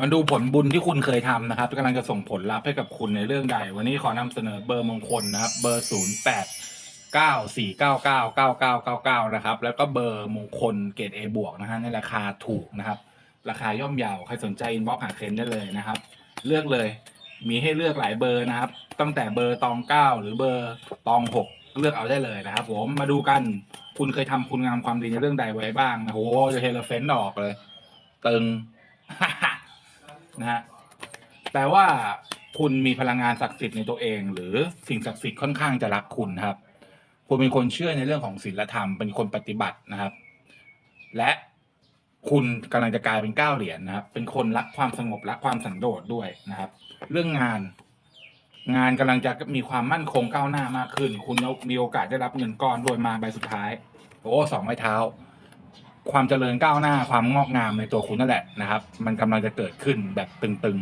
มาดูผลบุญที่คุณเคยทำนะครับกำลังจะส่งผลลัพธ์ให้กับคุณในเรื่องใด วันนี้ขอนำเสนอเบอร์มงคลนะครับ เบอร์ศูนย์แปดเก้าสี่เก้าเก้าเก้าเก้าเก้าเก้านะครับ แล้วก็เบอร์มงคลเกรด A บวกนะฮะในราคาถูกนะครับ ราคาย่อมเยาว ใครสนใจอินบ็อกหาเคนได้เลยนะครับ เลือกเลย มีให้เลือกหลายเบอร์นะครับ ตั้งแต่เบอร์ตองเก้าหรือเบอร์ตองหกเลือกเอาได้เลยนะครับ ผม มาดูกัน คุณเคยทำคุณงามความดีในเรื่องใดไว้บ้างนะโอ้โหจะเฮลเฟนต์ออกเลย ตึง นะฮะแปลว่าคุณมีพลังงานศักดิ์สิทธิ์ในตัวเอง หรือสิ่งศักดิ์สิทธิ์ค่อนข้างจะรักคุณครับ คุณเป็นคนเชื่อในเรื่องของศีลธรรมเป็นคนปฏิบัตินะครับ และคุณกำลังจะกลายเป็นเก้าเหรียญนะครับ เป็นคนรักความสงบรักความสันโดษด้วยนะครับ เรื่องงาน งานกำลังจะมีความมั่นคงก้าวหน้ามากขึ้น คุณมีโอกาสได้รับเงินก้อนโดยมาใบสุดท้าย โอ้สองไม้เท้า ความเจริญก้าวหน้าความงอกงามในตัวคุณนั่นแหละนะครับ มันกำลังจะเกิดขึ้นแบบตึง